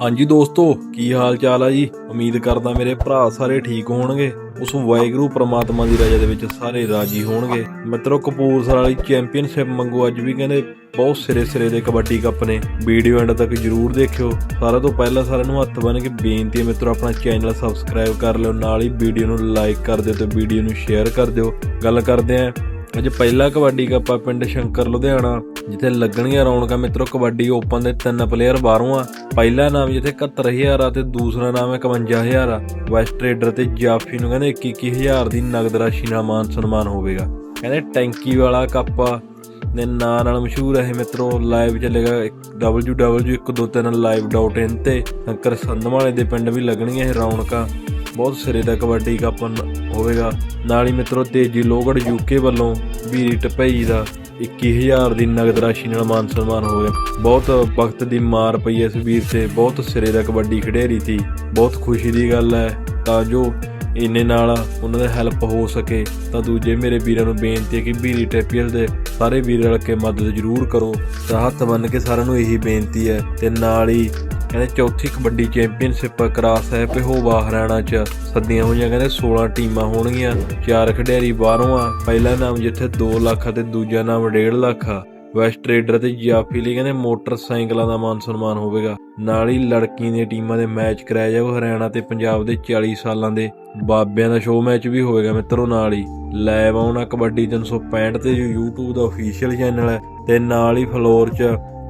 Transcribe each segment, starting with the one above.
ਹਾਂਜੀ ਦੋਸਤੋ, ਕੀ ਹਾਲ ਚਾਲ ਆ ਜੀ? ਉਮੀਦ ਕਰਦਾ ਮੇਰੇ ਭਰਾ ਸਾਰੇ ਠੀਕ ਹੋਣਗੇ। ਉਸ ਵਾਹਿਗੁਰੂ ਪ੍ਰਮਾਤਮਾ ਦੀ ਰਜ਼ਾ ਦੇ ਵਿੱਚ ਸਾਰੇ ਰਾਜੀ ਹੋਣਗੇ। ਮਿੱਤਰੋ, ਕਪੂਰਥਲਾ ਵਾਲੀ ਚੈਂਪੀਅਨਸ਼ਿਪ ਮੰਗੋ ਅੱਜ ਵੀ ਕਹਿੰਦੇ ਬਹੁਤ ਸਿਰੇ ਸਿਰੇ ਦੇ ਕਬੱਡੀ ਕੱਪ ਨੇ। ਵੀਡੀਓ ਐਂਡ ਤੱਕ ਜਰੂਰ ਦੇਖਿਓ। ਸਾਰਿਆਂ ਤੋਂ ਪਹਿਲਾਂ ਸਾਰਿਆਂ ਨੂੰ ਹੱਥ ਬੰਨ ਕੇ ਬੇਨਤੀ ਹੈ ਮਿੱਤਰੋ, ਆਪਣਾ ਚੈਨਲ ਸਬਸਕ੍ਰਾਈਬ ਕਰ ਲਿਓ। ਨਾਲ ਹੀ ਵੀਡੀਓ ਨੂੰ ਲਾਈਕ ਕਰ ਦਿਓ ਤੇ ਵੀਡੀਓ ਨੂੰ ਸ਼ੇਅਰ ਕਰ ਦਿਓ। ਗੱਲ ਕਰਦੇ ਆਂ ਅੱਜ ਪਹਿਲਾ ਕਬੱਡੀ ਕੱਪ ਆ ਪਿੰਡ ਸ਼ੰਕਰ, ਲੁਧਿਆਣਾ, ਜਿੱਥੇ ਲੱਗਣਗੀਆਂ ਰੌਣਕਾਂ। ਮਿੱਤਰੋ, ਕਬੱਡੀ ਓਪਨ ਦੇ ਤਿੰਨ ਪਲੇਅਰ ਬਾਹਰੋਂ ਆ। ਪਹਿਲਾ ਨਾਮ ਜਿੱਥੇ 71000 ਆ ਤੇ ਦੂਸਰਾ ਨਾਮ ਹੈ 51000 ਆ। ਵੈਸਟ ਟ੍ਰੇਡਰ ਤੇ ਜਾਫੀ ਨੂੰ ਕਹਿੰਦੇ 21000 ਦੀ ਨਗਦ ਰਾਸ਼ੀ ਨਾਲ ਮਾਨ ਸਨਮਾਨ ਹੋਵੇਗਾ। ਕਹਿੰਦੇ ਟੈਂਕੀ ਵਾਲਾ ਕੱਪ ਆ। ਦੇ ਨਾਂ ਨਾਲ ਮਸ਼ਹੂਰ ਹੈ ਇਹ ਮਿੱਤਰੋ। ਲਾਈਵ ਚੱਲੇਗਾ www.123live.in ਤੇ। ਸ਼ੰਕਰ ਸੰਧਵਾਲੇ ਦੇ ਪਿੰਡ ਵੀ ਲੱਗਣਗੀਆਂ ਇਹ ਰੌਣਕਾਂ। ਬਹੁਤ ਸਿਰੇ ਦਾ ਕਬੱਡੀ ਕੱਪ ਹੋਵੇਗਾ। ਨਾਲ ਹੀ ਮਿੱਤਰੋ, ਤੇਜੀ ਲੋਗੜ ਯੂਕੇ ਵੱਲੋਂ ਵੀਰੀ ਟਪਈ ਦਾ 21000 ਦੀ ਨਗਦ ਰਾਸ਼ੀ ਨਾਲ ਮਾਨ ਸਨਮਾਨ ਹੋ ਗਿਆ। ਬਹੁਤ ਵਕਤ ਦੀ ਮਾਰ ਪਈ ਇਸ ਵੀਰ ਤੇ, ਬਹੁਤ ਸਿਰੇ ਦਾ ਕਬੱਡੀ ਖਿਡਾਰੀ ਸੀ। ਬਹੁਤ ਖੁਸ਼ੀ ਦੀ ਗੱਲ ਹੈ, ਤਾਂ ਜੋ ਇੰਨੇ ਨਾਲ ਉਹਨਾਂ ਦਾ ਹੈਲਪ ਹੋ ਸਕੇ, ਤਾਂ ਦੂਜੇ ਮੇਰੇ ਵੀਰਾਂ ਨੂੰ ਬੇਨਤੀ ਹੈ ਕਿ ਵੀਰੀ ਟੈਪੀਅਲ ਦੇ ਸਾਰੇ ਵੀਰ ਰਲ ਕੇ ਮਦਦ ਜ਼ਰੂਰ ਕਰੋ। ਤਾਂ ਹੱਥ ਬੰਨ ਕੇ ਸਾਰਿਆਂ ਨੂੰ ਇਹੀ ਬੇਨਤੀ ਹੈ, ਤੇ ਨਾਲ ਹੀ ਕਹਿੰਦੇ ਚੌਥੀ ਕਬੱਡੀ ਚੈਂਪੀਅਨਸ਼ਿਪ ਕਰਾਸ ਹੈ ਪਿਹੋਵਾ ਹਰਿਆਣਾ ਚ ਸੱਦੀਆਂ ਹੋਈਆਂ, ਕਹਿੰਦੇ 16 ਟੀਮਾਂ ਹੋਣਗੀਆਂ, ਚਾਰ ਖਿਡਾਰੀ ਬਾਹਰੋਂ ਆ, ਪਹਿਲਾ ਨਾਮ ਜਿੱਥੇ 2 ਲੱਖ ਅਤੇ ਦੂਜਾ ਨਾਮ 1.5 ਲੱਖ ਆ। ਵੈਸਟ ਟ੍ਰੇਡਰ ਤੇ ਜਾਫੀ ਲਈ ਕਹਿੰਦੇ ਮੋਟਰਸਾਈਕਲਾਂ ਦਾ ਮਾਨ ਸਨਮਾਨ ਹੋਵੇਗਾ। ਨਾਲ ਹੀ ਲੜਕੀਆਂ ਦੀਆਂ ਟੀਮਾਂ ਦੇ ਮੈਚ ਕਰਾਇਆ ਜਾਊ ਹਰਿਆਣਾ ਤੇ ਪੰਜਾਬ ਦੇ 40 ਸਾਲਾਂ ਦੇ ਬਾਬਿਆਂ ਦਾ ਸ਼ੋਅ ਮੈਚ ਵੀ ਹੋਵੇਗਾ ਮਿੱਤਰੋ ਨਾਲ ਹੀ। ਲਾਈਵ ਆਉਣਾ ਕਬੱਡੀ 365 ਤੇ ਜੋ YouTube ਦਾ ਅਫੀਸ਼ੀਅਲ ਚੈਨਲ ਹੈ ਤੇ ਨਾਲ ਹੀ ਫਲੋਰ 'ਚ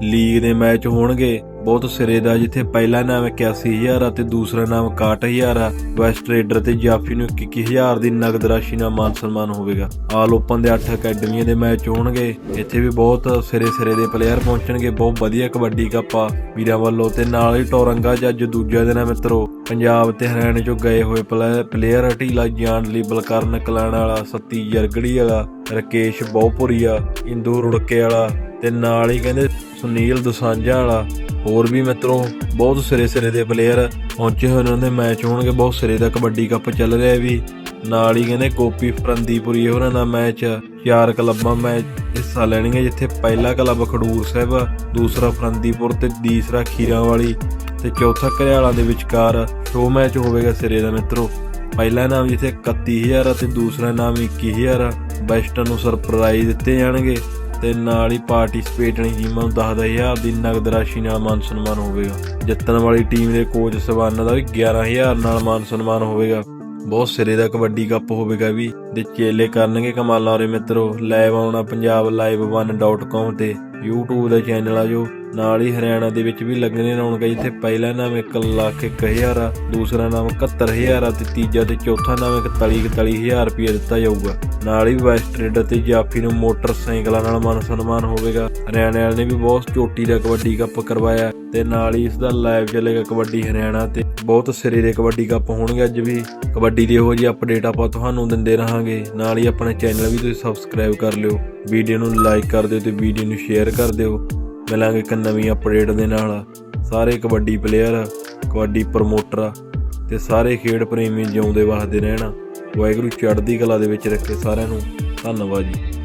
ਲੀਗ ਦੇ ਮੈਚ ਹੋਣਗੇ। ਬਹੁਤ ਸਿਰੇ ਦਾ ਜਿੱਥੇ ਪਹਿਲਾ ਨਾਮ 81000 ਆ ਤੇ ਦੂਸਰਾ ਨਾਮ 61000 ਆ। ਵੈਸਟ ਟ੍ਰੇਡਰ ਤੇ ਜਾਫੀ ਨੂੰ 21000 ਦੀ ਨਗਦ ਰਾਸ਼ੀ ਨਾਲ ਮਾਨ ਸਨਮਾਨ ਹੋਵੇਗਾ। ਆਲ ਓਪਨ ਦੇ 8 ਅਕੈਡਮੀਆਂ ਦੇ ਮੈਚ ਹੋਣਗੇ। ਇੱਥੇ ਵੀ ਬਹੁਤ ਸਿਰੇ ਸਿਰੇ ਦੇ ਪਲੇਅਰ ਪਹੁੰਚਣਗੇ। ਬਹੁਤ ਵਧੀਆ ਕਬੱਡੀ ਕੱਪ ਆ ਵੀਰਾਂ ਵੱਲੋਂ ਤੇ ਨਾਲ ਹੀ ਟੋਰੰਗਾ 'ਚ ਅੱਜ ਦੂਜਾ ਦਿਨ ਆ ਮਿੱਤਰੋ। ਪੰਜਾਬ ਤੇ ਹਰਿਆਣੇ 'ਚੋਂ ਗਏ ਹੋਏ ਪਲੇਅਰ- ਪਲੇਅਰ ਢੀਲਾ ਜਾਣ ਲਈ ਬਲਕਰਨ ਕਲਾਣ ਵਾਲਾ ਸੱਤੀ ਜਰਗੜੀ ਵਾਲਾ, ਰਕੇਸ਼ ਬਹੁਪੁਰੀਆ ਇੰਦੂ ਰੁੜਕੇ ਵਾਲਾ ਤੇ ਨਾਲ ਹੀ ਕਹਿੰਦੇ ਸੁਨੀਲ ਦੁਸਾਂਝਾ ਵਾਲਾ, ਹੋਰ ਵੀ ਮਿੱਤਰੋ, ਬਹੁਤ ਸਿਰੇ ਸਿਰੇ ਦੇ ਪਲੇਅਰ ਪਹੁੰਚੇ ਹੋਏ ਨੇ ਉਹਨਾਂ ਦੇ ਮੈਚ ਹੋਣਗੇ, ਬਹੁਤ ਸਿਰੇ ਦਾ ਕਬੱਡੀ ਕੱਪ ਚੱਲ ਰਿਹਾ ਵੀ। ਨਾਲ ਹੀ ਕਹਿੰਦੇ ਕੋਪੀ ਫਰੰਦੀਪੁਰੀ ਉਹਨਾਂ ਦਾ ਮੈਚ ਚਾਰ ਕਲੱਬਾਂ ਮੈਚ ਹਿੱਸਾ ਲੈਣਗੇ, ਜਿੱਥੇ ਪਹਿਲਾ ਕਲੱਬ ਖਡੂਰ ਸਾਹਿਬ, ਦੂਸਰਾ ਫਰੰਦੀਪੁਰ ਤੇ ਤੀਸਰਾ ਖੀਰਾਂ ਵਾਲੀ ਤੇ ਚੌਥਾ ਘਰਿਆਲਾ ਦੇ ਵਿਚਕਾਰ ਸ਼ੋ ਮੈਚ ਹੋਵੇਗਾ ਸਿਰੇ ਦਾ ਮਿੱਤਰੋ। ਪਹਿਲਾ ਨਾਮ ਜਿੱਥੇ 31000 ਆ ਤੇ ਦੂਸਰਾ ਨਾਮ 21000 ਆ। ਬੈਸਟ ਨੂੰ ਸਰਪ੍ਰਾਈਜ਼ ਦਿੱਤੇ ਜਾਣਗੇ। ਤੇ ਨਾਲ ਹੀ ਪਾਰਟਿਸਪੇਟਣੀ ਟੀਮਾਂ ਨੂੰ 10000 ਦੀ ਨਗਦ ਰਾਸ਼ੀ ਨਾਲ ਮਾਨ ਸਨਮਾਨ ਹੋਵੇਗਾ। ਜਿੱਤਣ ਵਾਲੀ ਟੀਮ ਦੇ ਕੋਚ ਸਵਾਨਾ ਦਾ ਵੀ 11000 ਨਾਲ ਮਾਨ ਸਨਮਾਨ ਹੋਵੇਗਾ। ਬਹੁਤ ਸਿਰੇ ਦਾ ਕਬੱਡੀ ਕੱਪ ਹੋਵੇਗਾ ਵੀ, ਦੇ ਚੇਲੇ ਕਰਨਗੇ ਕਮਾਲਾਂ ਔਰੇ ਮਿੱਤਰੋ। ਲਾਈਵ ਆਉਣਾ ਪੰਜਾਬ ਲਾਈਵ 1.com ਤੇ, YouTube ਦਾ ਚੈਨਲ ਆ ਜੋ, ਨਾਲ ਹੀ ਹਰਿਆਣਾ ਦੇ ਵਿੱਚ ਵੀ ਲੱਗਣੇ ਰੌਣਕਾਂ ਜਿੱਥੇ ਪਹਿਲਾ ਨਾਮ 1 ਲੱਖ 1000 ਆ, ਦੂਸਰਾ ਨਾਮ 71000 ਆ, ਤੇ ਤੀਜਾ ਤੇ ਚੌਥਾ ਨਾਮ 41 41000 ਰੁਪਏ ਦਿੱਤਾ ਜਾਊਗਾ। ਨਾਲ ਹੀ ਵੈਸਟ ਟ੍ਰੇਡਰ ਅਤੇ ਜਾਫੀ ਨੂੰ ਮੋਟਰਸਾਈਕਲਾਂ ਨਾਲ ਮਾਨ ਸਨਮਾਨ ਹੋਵੇਗਾ। ਹਰਿਆਣੇ ਵਾਲੇ ਨੇ ਵੀ ਬਹੁਤ ਚੋਟੀ ਦਾ ਕਬੱਡੀ ਕੱਪ ਕਰਵਾਇਆ ਤੇ ਨਾਲ ਹੀ ਇਸ ਦਾ ਲਾਈਵ ਚੱਲੇਗਾ ਕਬੱਡੀ ਹਰਿਆਣਾ ਤੇ ਬਹੁਤ ਸਿਰੇ ਦੇ ਕਬੱਡੀ ਕੱਪ ਹੋਣਗੇ ਅੱਜ ਵੀ। ਕਬੱਡੀ ਦੀ ਇਹੋ ਜਿਹੀ ਅਪਡੇਟ ਆਪਾਂ ਤੁਹਾਨੂੰ ਦਿੰਦੇ ਰਹਾਂਗੇ। ਨਾਲ ਹੀ ਆਪਣੇ ਚੈਨਲ ਵੀ ਤੁਸੀਂ ਸਬਸਕ੍ਰਾਈਬ ਕਰ ਲਿਓ। ਵੀਡੀਓ ਨੂੰ ਲਾਈਕ ਕਰ ਦਿਓ ਤੇ ਵੀਡੀਓ ਨੂੰ ਸ਼ੇਅਰ ਕਰ ਦਿਓ। ਮਿਲਾਂਗੇ ਇੱਕ ਨਵੀਂ ਅਪਡੇਟ ਦੇ ਨਾਲ। ਸਾਰੇ ਕਬੱਡੀ ਪਲੇਅਰ ਕਬੱਡੀ ਪ੍ਰਮੋਟਰ ਤੇ ਸਾਰੇ ਖੇਡ ਪ੍ਰੇਮੀ ਜਿਉਂਦੇ ਵਸਦੇ ਰਹਿਣਾ। ਵਾਹਿਗੁਰੂ ਚੜ੍ਹਦੀ ਕਲਾ ਦੇ ਵਿੱਚ ਰੱਖੇ ਸਾਰਿਆਂ ਨੂੰ ਧੰਨਵਾਦ ਜੀ।